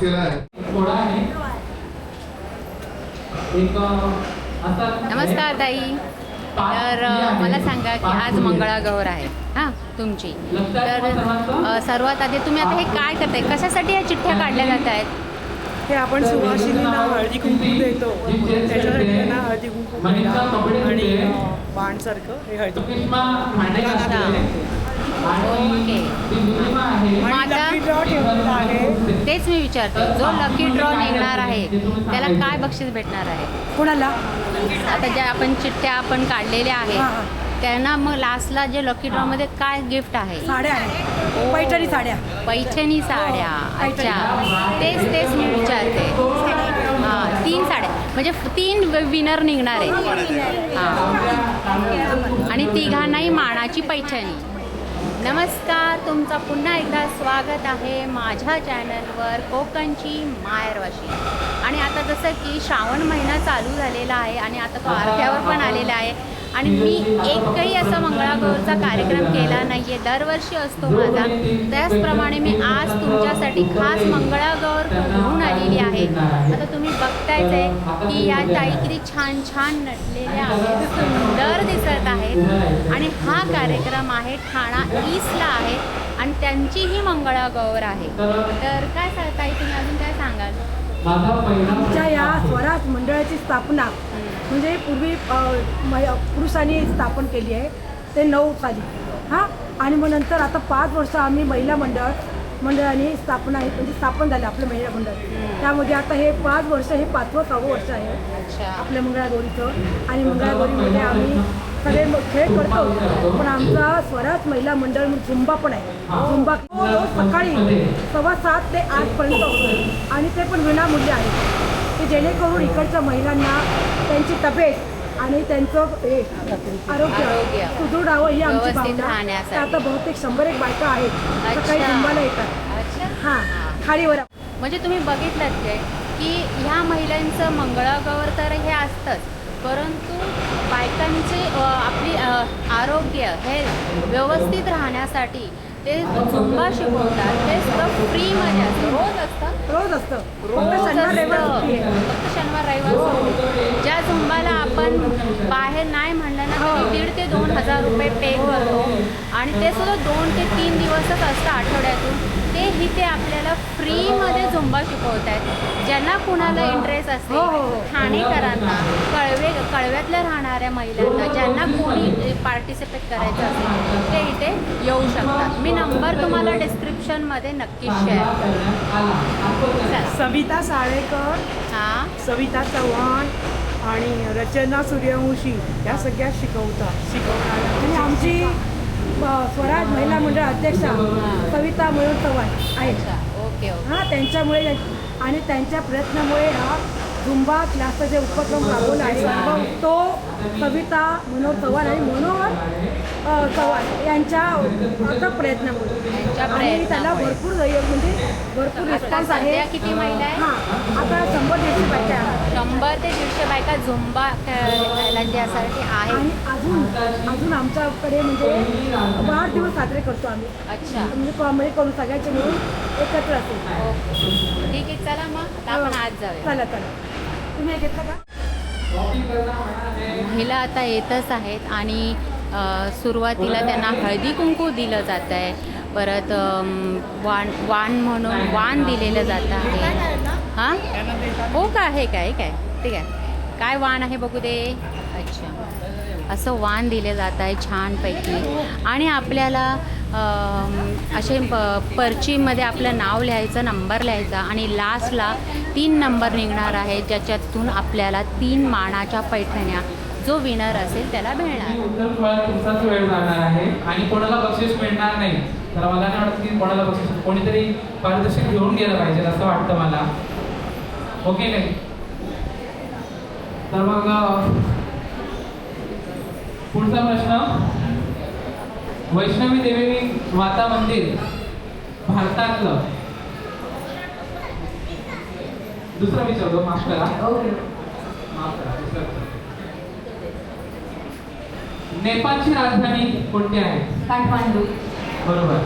Dance केलाय थोडा आहे. एक नमस्कार ताई. तर मला सांगा की आज मंगळागौर आहे. हां तुमची. तर सर्वात आधी तुम्ही आता हे काय करताय? कशासाठी या चिठ्ठ्या काढल्या जात आहेत? हे आपण सुवासिनींना हळदी कुंकू देतो. त्याच्यासाठी त्यांना हळदी कुंकू. आणि बाणसारखं हे हळदी आहे. ड्रॉ तेच मी विचारते जो लकी ड्रॉ निघणार आहे त्याला काय बक्षीस भेटणार आहे? कोणाला? आता ज्या आपण चिठ्ठ्या आपण काढलेल्या हां, आहेत हां. त्यांना मग लास्टला जे लकी ड्रॉमध्ये काय गिफ्ट आहे? साड्या पैठणी साड्या. पैठणी साड्या. अच्छा. तेच तेच मी विचारते. हां तीन साड्या. म्हणजे तीन विनर निघणार आहे हां. आणि तिघांनाही मानाची पैठणी. नमस्कार तुमचा पुन्हा एकदा स्वागत आहे माझ्या चॅनलवर कोकणची मायरवाशी आणि आता जसं की श्रावण महिना चालू झालेला आहे आणि आता तो अर्ध्यावर पण आलेला आहे. आणि मी एकही असा मंगळागौरचा कार्यक्रम केला नाही आहे दरवर्षी असतो माझा. त्याचप्रमाणे मी आज तुमच्यासाठी खास मंगळागौर घेऊन आलेली आहे. आता तुम्ही बघतायच आहे की या ताई किती छान छान नटलेल्या आहेत. सुंदर दिसत आहेत आणि हा कार्यक्रम आहे ठाणा ईस्टला आहे आणि त्यांचीही मंगळागौर आहे. तर काय सांग ताई तुम्ही अजून काय सांगाल? माझा पहिला आमच्या या स्वराज मंडळाची स्थापना म्हणजे पूर्वी पुरुषांनी स्थापन केली आहे. ते नऊ साली. हां? आणि मग नंतर आता पाच वर्ष आम्ही महिला मंडळ मंडळाने स्थापना आहे म्हणजे स्थापन झालं आपलं महिला मंडळ. त्यामध्ये आता हे पाच वर्ष हे पाचवं सहावं वर्ष आहे अच्छा. आपल्या मंगळागौरीचं. आणि मंगळागौरीमध्ये आम्ही सगळे खेळ करतो. पण आमचा स्वराज महिला मंडळ म्हणून झुंबा पण आहे. झुंबा सकाळी सव्वा सात ते आठपर्यंत होतो. आणि ते पण विनामूल्य आहे. की जेणेकरून इकडच्या महिलांना त्यांची तब्येत आणि त्यांचं आरोग्य. सुदृढ राहावं ही आमची भावना. आता बहुतेक शंभर एक बायका आहेत. सकाळी. झुंबाला येतात. हां खाडीवर म्हणजे तुम्ही बघितलं की ह्या महिलांचं मंगळागौर तर हे असतंच. परंतु बायकांचे आपली आरोग्य हे व्यवस्थित राहण्यासाठी ते झुंबा शिकवतात ते सगळं फ्रीमध्ये असतं रोज असतं रोज असतं रोज फक्त शनिवार रविवार असतं. आहे. फक्त शनिवार रविवार सुट्टी. ज्या झुंबाला आपण बाहेर नाही म्हणलं ना तरी दीड ते दोन हजार रुपये पे करतो आणि ते सुद्धा दोन ते तीन दिवसच असतं आठवड्यातून ते इथे आपल्याला फ्रीमध्ये झुंबा शिकवत आहेत ज्यांना कुणाला इंटरेस्ट असेल हो, हो, हो. ठाणेकरांना कळवे कळव्यातल्या राहणाऱ्या महिलांना ज्यांना कोणी पार्टिसिपेट करायचं असेल ते इथे येऊ शकतात. मी नंबर तुम्हाला डिस्क्रिप्शनमध्ये नक्कीच शेअर सविता साळेकर हां? सविता चव्हाण आणि रचना सूर्यवंशी या सगळ्या शिकवतात. शिकवणाऱ्या आणि आमची स्वराज महिला मंडळ अध्यक्षा सविता मयूर चव्हाण आहेत. अच्छा. Okay okay. हां त्यांच्यामुळे आणि त्यांच्या प्रयत्नामुळे हा झुंबा क्लासचा जे उपक्रम राबवला आहे तो कविता मनोहर चव्हाण आणि मनोहर चव्हाण यांच्या अथक प्रयत्नामुळे. यांच्या आणि त्याला. भरपूर म्हणजे भरपूर आता रिस्पॉन्स आहे. किती महिला आहे हां आता शंभर दीडशे बायका शंभर ते दीडशे बायका झुंबा खेळायला आहे आणि अजून अजून आमच्याकडे म्हणजे वाढदिवस साजरे करतो आम्ही. अच्छा. म्हणजे कॉमेडी करून सगळ्यांचे मिळून एकत्र ओके. ठीक आहे चला मग. आता आपण आज जाऊया. चला चला. तुम्ही घेतलं का? महिला आता येतच आहेत आणि सुरुवातीला त्यांना हळदी कुंकू दिलं जात आहे. परत वाण वाण म्हणून वाण दिलेलं जात आहे. हां हो? का? आहे काय काय? ठीक आहे. काय वाण आहे बघू दे. अच्छा. असं वाण दिले जात आहे छानपैकी. आणि आपल्याला असे प पर्चीमध्ये आपलं नाव लिहायचं नंबर लिहायचा आणि लास्टला तीन नंबर निघणार आहे ज्याच्यातून आपल्याला तीन मानाच्या पैठण्या जो विनर असेल त्याला मिळणार. उत्तर फळात तुमचाच वेळ जाणार आहे आणि कोणाला बक्षीस मिळणार नाही तर मला नाही वाटत की कोणाला बक्षीस कोणीतरी पारितोषिक घेऊन गेलं पाहिजे असं वाटतं मला. ओके नाही? तर मग पुढचा प्रश्न. वैष्णवी देवी माता मंदिर भारतातलं. दुसरं विचारतो माफ करा. माफ करा दुसरं विचारतो. नेपाळची राजधानी कोणती आहे? काठमांडू. बरोबर.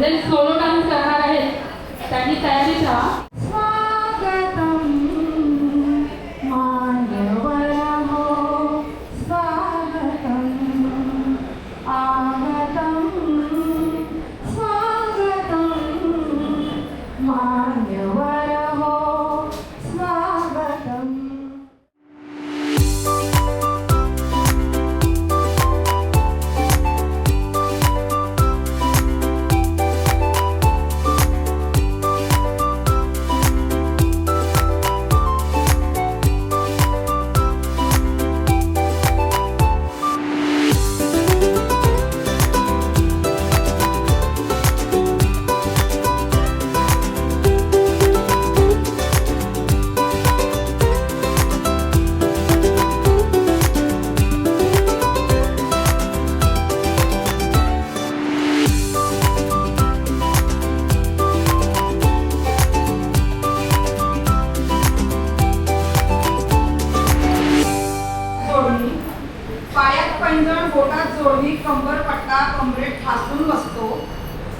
जे सोलो डान्स करणार आहेत त्यांनी तयारी ठेवा. जोडणी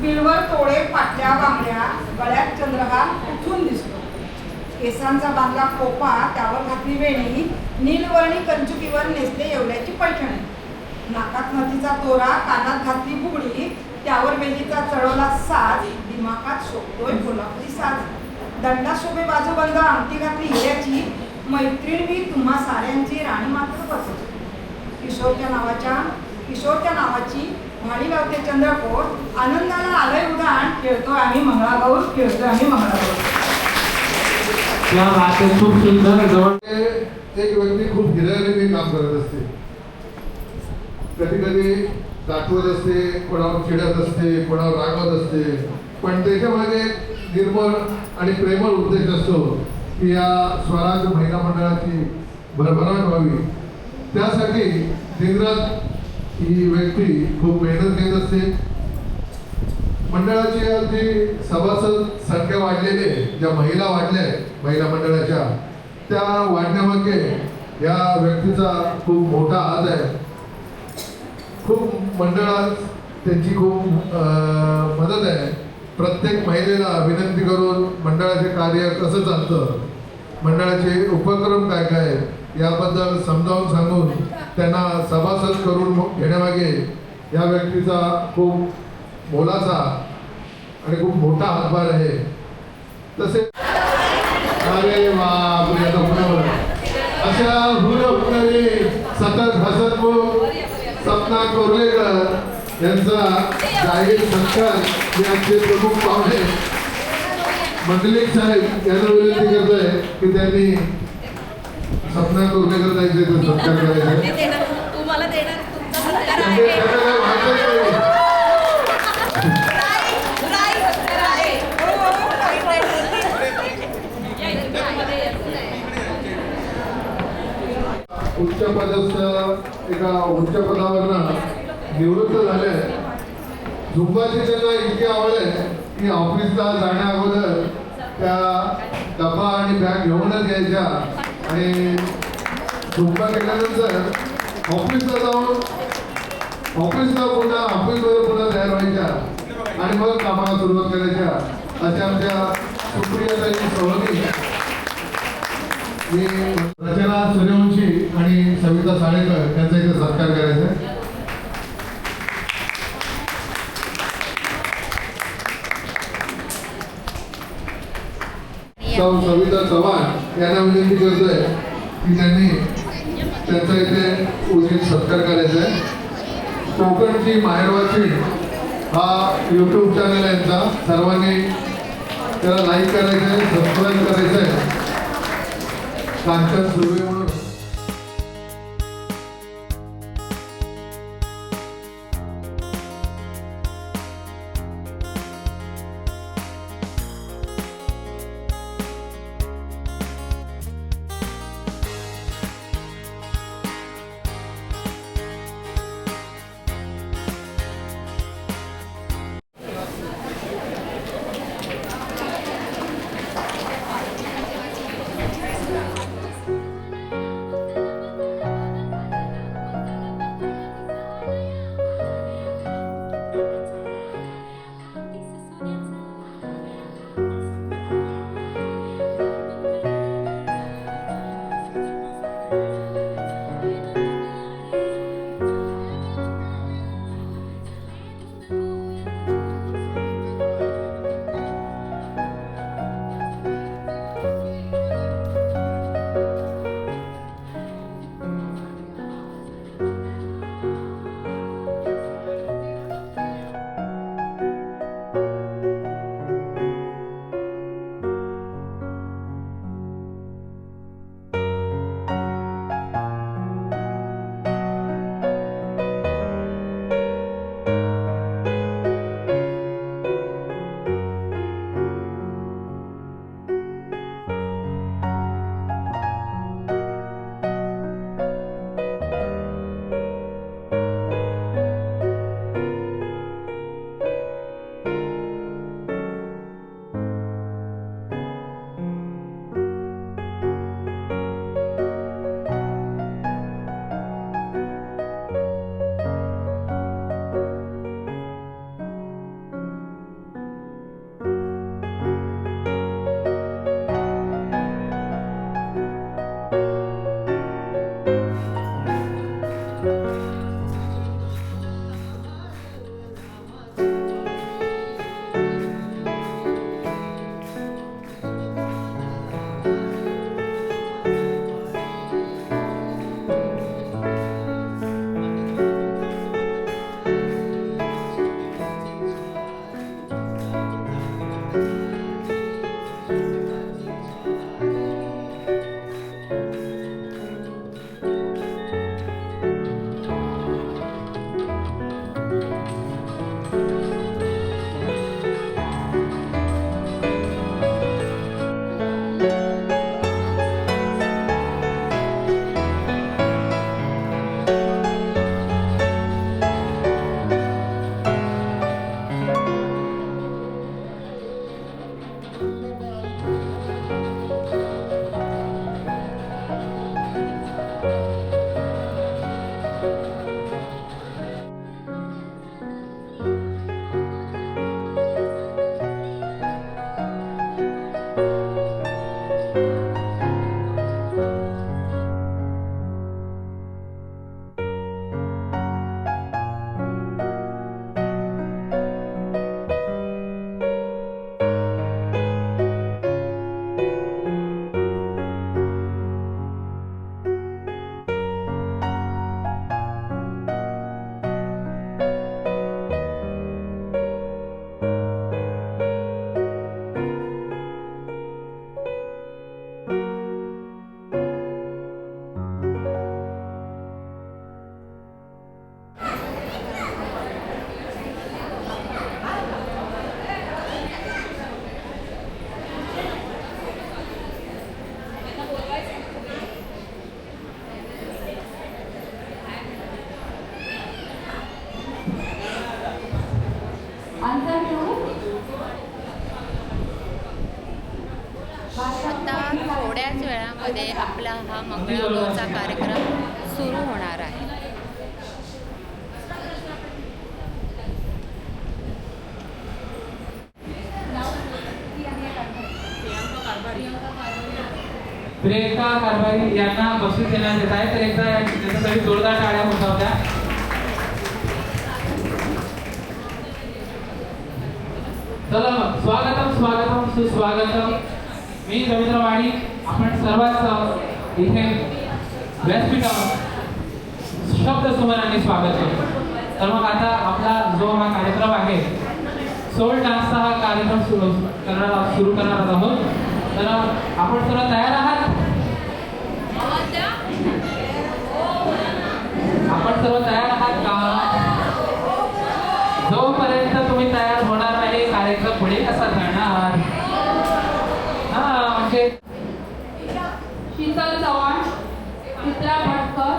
बिलवर तोडे पाटल्या बांगड्या गळ्यात चंद्रहार उठून दिसतो. केसांचा बांधला कोपा त्यावर घातली वेणी नीलवर्णी कंचुकीवर नेसले येवल्याची पैठणी. नाकात नदीचा तोरा कानात घातली बुगडी त्यावर वेलीचा चढवला साज दिमाकात शोभतोय कोल्हापुरी साज. दंडा शोभे बाजूबंद अंगठी घातली हिऱ्याची मैत्रीण मी तुम्हा साऱ्यांची राणी मात्र बसतो किशोरच्या नावाच्या किशोरच्या नावाची माळी लावते चंद्रकोट आनंदाला आलंय उदाहरण खेळतो आम्ही मंगळागौर खेळतो आम्ही मंगळागौर. खूप सुंदर जवळ ते एक व्यक्ती खूप हिरारीने काम करत असते. कधी कधी दाखवत असते कोणावर चिडत असते कोणावर रागवत असते. पण त्याच्यामागे निर्मळ आणि प्रेमळ उद्देश असतो की या स्वराज महिला मंडळाची भरभराट व्हावी. त्यासाठी दिनरात ही व्यक्ती खूप मेहनत घेत असते. मंडळाची आज जी सभासद संख्या वाढलेली आहे. ज्या महिला वाढल्या आहेत महिला मंडळाच्या त्या वाढण्यामागे या व्यक्तीचा खूप मोठा हात आहे. खूप मंडळात त्यांची खूप मदत आहे. प्रत्येक महिलेला विनंती करून मंडळाचे कार्य कसं चालतं? मंडळाचे उपक्रम काय काय आहेत? याबद्दल समजावून सांगून त्यांना सभासद करून घेण्यामागे या व्यक्तीचा खूप मोलाचा आणि खूप मोठा हातभार आहे. तसे अरे बापरे अशा हुर सतत सतत हसतमुख सपना कोर्लेकर यांचा जाहीर सत्कार हे आमचे प्रमुख पाहुणे. मंडलिक साहेब यांना विनंती करतोय की त्यांनी सपना ताईचे इथे सत्कार करायचा. ते देणार. तुम्हाला देणार. तुमचा सत्कार म्हणजे आहे. त्यांना काय वाटत नाही. उच्च पदस्थ एका उच्च पदावरनं निवृत्त झाले. झुंबाची त्यांना इतकी आवड आहे की ऑफिसला जाण्या अगोदर त्या डबा आणि बॅग घेऊनच घ्यायच्या आणि झुंबा केल्यानंतर ऑफिसला जाऊन ऑफिसला पुन्हा ऑफिसवर पुन्हा तयार व्हायच्या आणि मग कामाला सुरुवात करायच्या अशा आमच्या सुप्रियाताई सहली मी रचना सूर्यवंशी आणि सविता साळेकर यांचा इथे सत्कार करायचा आहे. सौ सविता चव्हाण यांना विनंती करतोय. की त्यांनी त्यांचा इथे उचित सत्कार करायचा आहे. कोकणची माहेरवाची हा यूट्यूब चॅनल आहे यांचा. सर्वांनी त्याला लाईक करायचं आहे सबस्क्राईब करायचं आहे. कांचन सुर्वे म्हणून आता थोड्याच वेळामध्ये आपला हा मंगळागौरचा कार्यक्रम सुरू होणार आहे. प्रियंका कारभारी यांना बक्षीस देण्यात येत आहे. तर एकदा या- त्याच्यासाठी जोरदार टाळ्या होत होत्या चला मग. स्वागतम स्वागतम सुस्वागतम. मी रवींद्र वाणी आपण सर्वात इथे व्यासपीठावर शब्द सुमनाने स्वागत करतो. तर मग आता आपला जो हा कार्यक्रम आहे सोल डान्सचा हा कार्यक्रम सुरू करणार सुरू करणार आहोत. तर आपण सर्व तयार आहात? आपण सर्व तयार आहात का? जोपर्यंत तुम्ही तयार होणार नाही कार्यक्रम पुढे कसा जाणार? हा शीतल चव्हाण चित्रा भटकर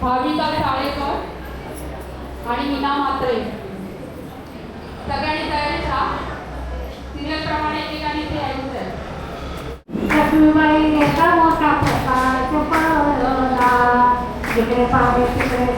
भाविका साळेकर आणि मीना म्हात्रे. सगळ्यांनी तयारी छा सिरियलप्रमाणे एकेकाने ते यायचं आहे. लक्ष्मीबाई नेता मोठा प्रकार पळवला तिकडे पाहिजे तिकडे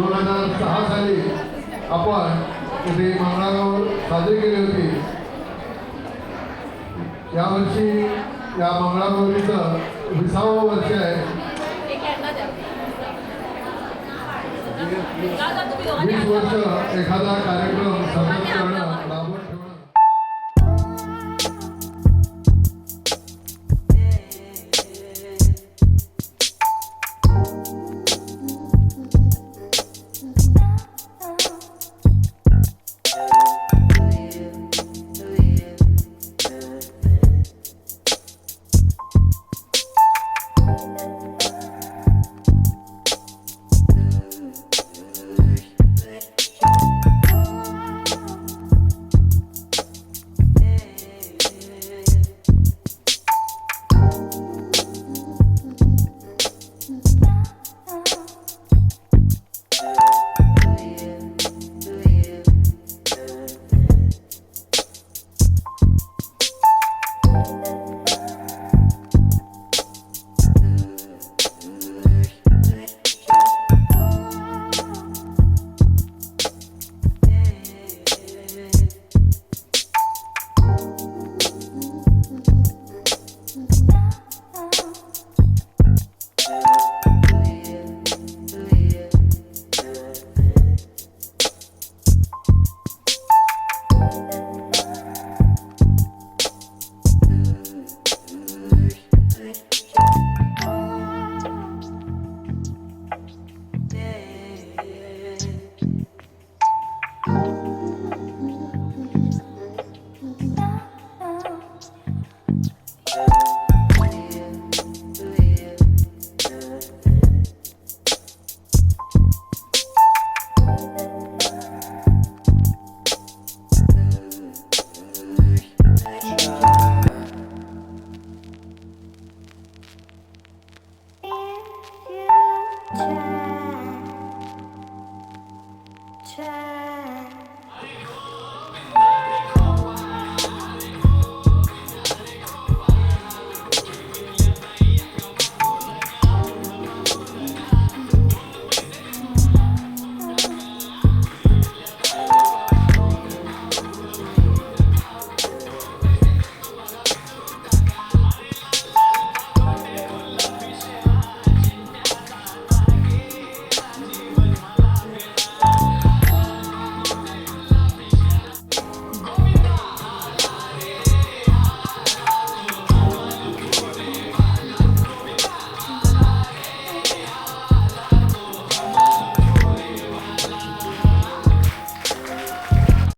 दोन हजार सहा साली आपण इथे मंगळागाव साजरी केली होती. यावर्षी या मंगळागौरीचं विसावं वर्ष आहे. वीस वर्ष एखादा कार्यक्रम